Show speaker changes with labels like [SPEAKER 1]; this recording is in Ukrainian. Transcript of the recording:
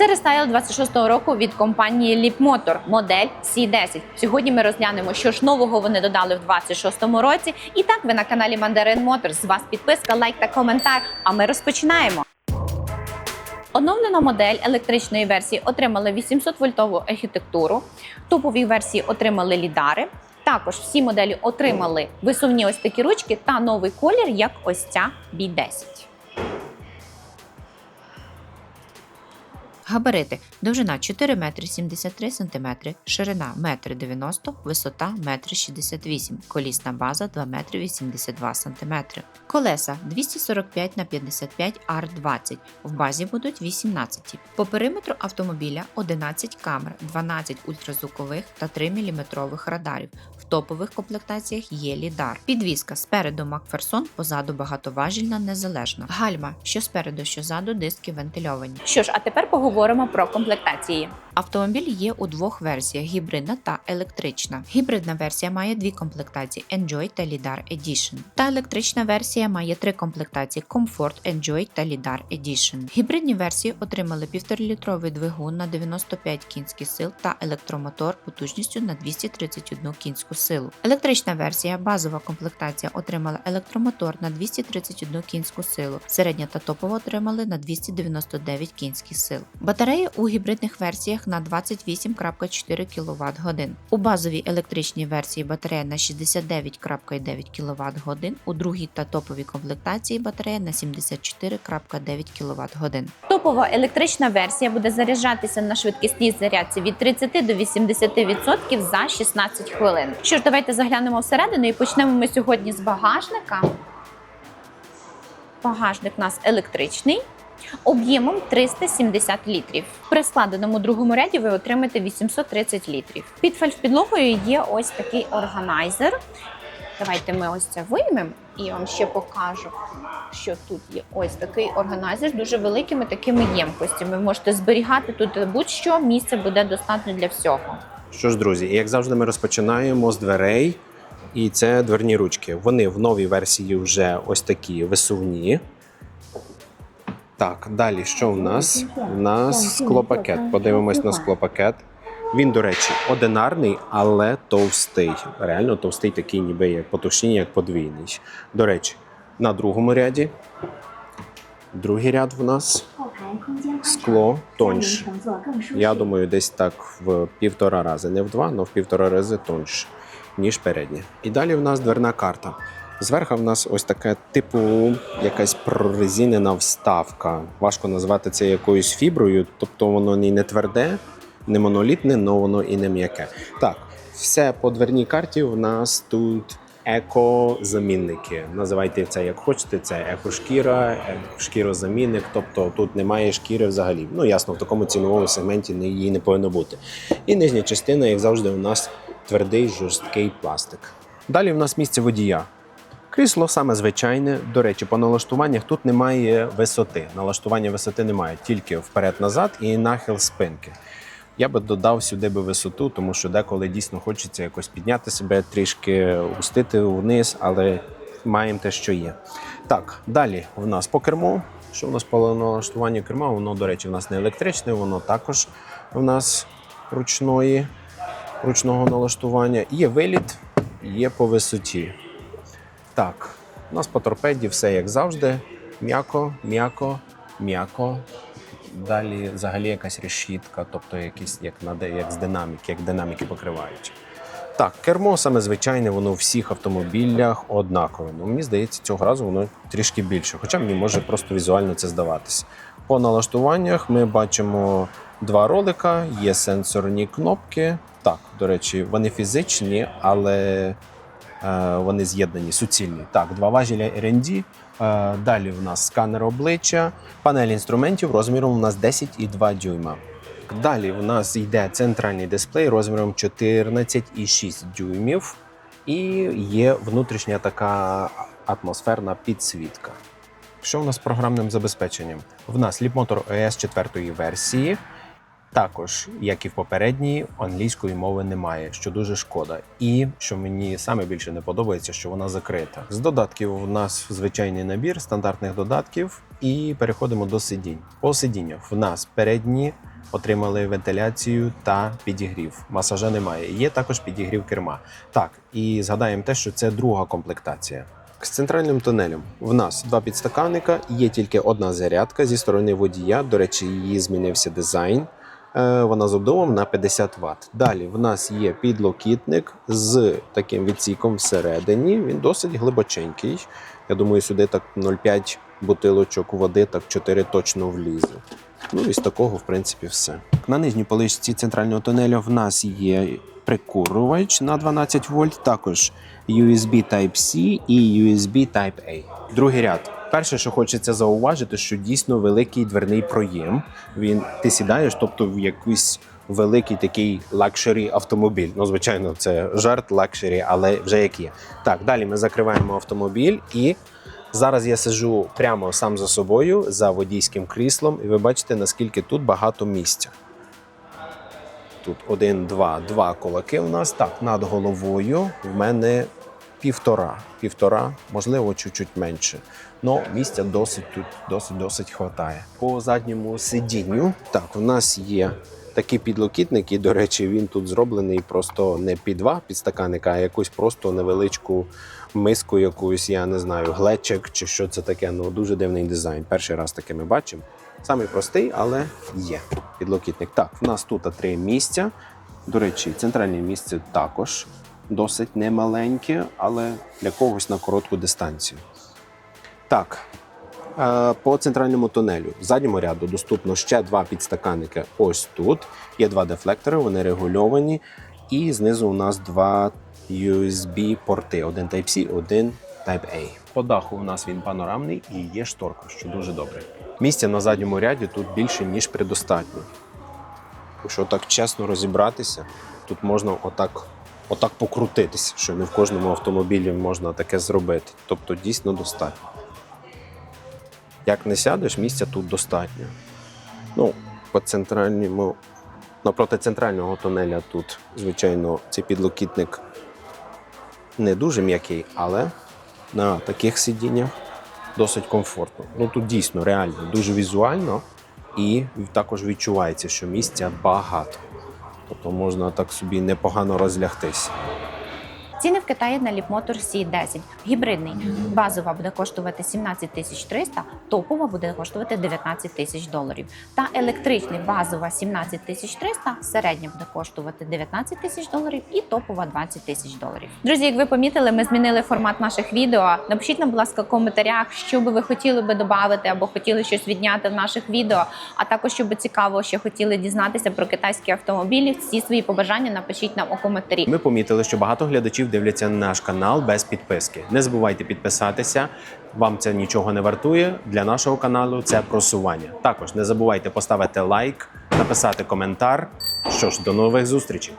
[SPEAKER 1] Це рестайл 26-го року від компанії Leapmotor, модель C10. Сьогодні ми розглянемо, що ж нового вони додали в 26-му році. І так, ви на каналі Mandarin Motors. З вас підписка, лайк та коментар. А ми розпочинаємо. Оновлена модель електричної версії отримали 800 вольтову архітектуру. Топові версії отримали лідари. Також всі моделі отримали висувні ось такі ручки та новий колір, як ось ця B10.
[SPEAKER 2] Габарити. Довжина 4 метри 73 сантиметри, ширина 1 90 висота 1 68 колісна база 2 метри 82 сантиметри. Колеса 245 на 55 R20, в базі будуть 18. По периметру автомобіля 11 камер, 12 ультразвукових та 3 мм радарів. В топових комплектаціях є лідар. Підвізка спереду Макферсон, позаду багатоважільна незалежна. Гальма, що спереду, що ззаду, диски вентильовані.
[SPEAKER 1] Що ж, а тепер поговоримо про комплектації.
[SPEAKER 2] Автомобіль є у двох версіях: гібридна та електрична. Гібридна версія має дві комплектації Enjoy та Lidar Edition. Та електрична версія має три комплектації Comfort, Enjoy та Lidar Edition. Гібридні версії отримали 1,5-літровий двигун на 95 кінських сил та електромотор потужністю на 231 кінську силу. Електрична версія, базова комплектація отримала електромотор на 231 кінську силу. Середня та топова отримали на 299 кінських сил. Батареї у гібридних версіях на 28,4 кВт. У базовій електричній версії батарея на 69,9 кВт у другій та топовій комплектації батарея на 74,9 кВт.
[SPEAKER 1] Топова електрична версія буде заряджатися на швидкісній зарядці від 30 до 80% за 16 хвилин. Що ж, давайте заглянемо всередину і почнемо ми сьогодні з багажника. Багажник у нас електричний. Об'ємом 370 літрів. При складеному другому ряді ви отримаєте 830 літрів. Під фальшпідлогою є ось такий органайзер. Давайте ми ось це виймемо і я вам ще покажу, що тут є ось такий органайзер з дуже великими такими ємкостями. Ви можете зберігати тут будь-що, місце буде достатньо для всього.
[SPEAKER 3] Що ж, друзі, як завжди, ми розпочинаємо з дверей, і це дверні ручки. Вони в новій версії вже ось такі висувні. Так, далі що в нас? У нас склопакет. Подивимось на склопакет. Він, до речі, одинарний, але товстий. Реально товстий, такий, ніби як потовщині, як подвійний. До речі, на другому ряді. Другий ряд в нас скло тоньше. Я думаю, десь так в півтора рази. Не в два, але в півтора рази тоньше, ніж переднє. І далі в нас дверна карта. Зверху в нас ось таке, типу, якась прорезинена вставка. Важко назвати це якоюсь фіброю, тобто воно ні не тверде, не монолітне, але воно і не м'яке. Так, все по дверній карті в нас тут еко-замінники. Називайте це як хочете. Це екошкіра, шкірозамінник. Тобто тут немає шкіри взагалі. Ну ясно, в такому ціновому сегменті її не повинно бути. І нижня частина, як завжди, у нас твердий жорсткий пластик. Далі в нас місце водія. Крісло саме звичайне. До речі, по налаштуваннях тут немає висоти. Налаштування висоти немає, тільки вперед-назад і нахил спинки. Я би додав сюди би висоту, тому що деколи дійсно хочеться якось підняти себе, трішки опустити вниз, але маємо те, що є. Так, далі в нас по керму. Що в нас по налаштуванню керма? Воно, до речі, в нас не електричне, воно також в нас ручної, ручного налаштування. Є виліт, є по висоті. Так, у нас по торпеді все як завжди. М'яко, м'яко, м'яко. Далі взагалі якась решітка, тобто якісь як, на, як з динаміки, як динаміки покривають. Так, кермо саме звичайне, воно у всіх автомобілях однакове. Ну, мені здається, цього разу воно трішки більше, хоча мені може просто візуально це здаватися. По налаштуваннях ми бачимо два ролика, є сенсорні кнопки. Так, до речі, вони фізичні, але вони з'єднані, суцільні. Так, два важеля R&D. Е, далі в нас сканер обличчя, панель інструментів розміром у нас 10,2 дюйма. Далі у нас йде центральний дисплей розміром 14,6 дюймів, і є внутрішня така атмосферна підсвітка. Що в нас з програмним забезпеченням? В нас Leapmotor OS 4 версії. Також, як і в попередній, англійської мови немає, що дуже шкода. І що мені саме більше не подобається, що вона закрита. З додатків у нас звичайний набір стандартних додатків, і переходимо до сидінь. По сидіннях в нас передні отримали вентиляцію та підігрів. Масажа немає. Є також підігрів керма. Так, і згадаємо те, що це друга комплектація. З центральним тунелем в нас два підстаканника, є тільки одна зарядка зі сторони водія. До речі, її змінився дизайн. Е, Вона з обдувом на 50 Вт. Далі в нас є підлокітник з таким відсіком всередині. Він досить глибоченький. Я думаю, сюди так 0,5 бутилочок води, так 4 точно влізе. Ну і з такого, в принципі, все. На нижній поличці центрального тунелю в нас є прикурювач на 12 вольт, також USB Type-C і USB Type-A. Другий ряд. Перше, що хочеться зауважити, що дійсно великий дверний проєм. Він ти сідаєш, тобто в якийсь великий такий лакшері автомобіль. Ну, звичайно, це жарт лакшері, але вже як є. Так, далі ми закриваємо автомобіль і Зараз я сиджу прямо сам за собою за водійським кріслом, і ви бачите, наскільки тут багато місця. Тут один, два, два кулаки у нас. Так, над головою в мене півтора. Півтора, можливо, чуть-чуть менше. Ну, місця досить тут досить досить хватає. По задньому сидінню, так, у нас є такий підлокітник, і, до речі, він тут зроблений просто не під два підстаканника, а якусь просто невеличку миску, якусь, я не знаю, глечик чи що це таке. Ну дуже дивний дизайн. Перший раз таке ми бачимо. Самий простий, але є підлокітник. Так, в нас тут три місця. До речі, центральне місце також досить немаленьке, але для когось на коротку дистанцію. Так, е, по центральному тунелю в задньому ряду доступно ще два підстаканники. Ось тут. Є два дефлектори, вони регульовані. І знизу у нас два USB-порти: один Type-C, один Type-A. По даху у нас він панорамний і є шторка, що дуже добре. Місця на задньому ряді тут більше, ніж предостатньо. Якщо так чесно розібратися, тут можна отак, отак покрутитися, що не в кожному автомобілі можна таке зробити. Тобто дійсно достатньо. Як не сядеш, місця тут достатньо. Ну, по центральному, напроти центрального тунеля тут, звичайно, цей підлокітник не дуже м'який, але на таких сидіннях досить комфортно. Ну тут дійсно реально дуже візуально і також відчувається, що місця багато. Тобто можна так собі непогано розлягтися.
[SPEAKER 1] Ціни в Китаї на Ліпмотор C10. Гібридний базова буде коштувати 17 тисяч 300, топова буде коштувати 19 тисяч доларів. Та електричний базова 17 тисяч 300, середня буде коштувати 19 тисяч доларів і топова 20 тисяч доларів. Друзі, як ви помітили, ми змінили формат наших відео. Напишіть нам, будь ласка, в коментарях, що би ви хотіли би додати або хотіли щось відняти в наших відео. А також, що би цікаво, ще хотіли дізнатися про китайські автомобілі. Всі свої побажання напишіть нам у коментарі.
[SPEAKER 3] Ми помітили, що багато глядачів дивляться наш канал без підписки. Не забувайте підписатися. Вам це нічого не вартує. Для нашого каналу це просування. Також не забувайте поставити лайк, написати коментар. Що ж, до нових зустрічей!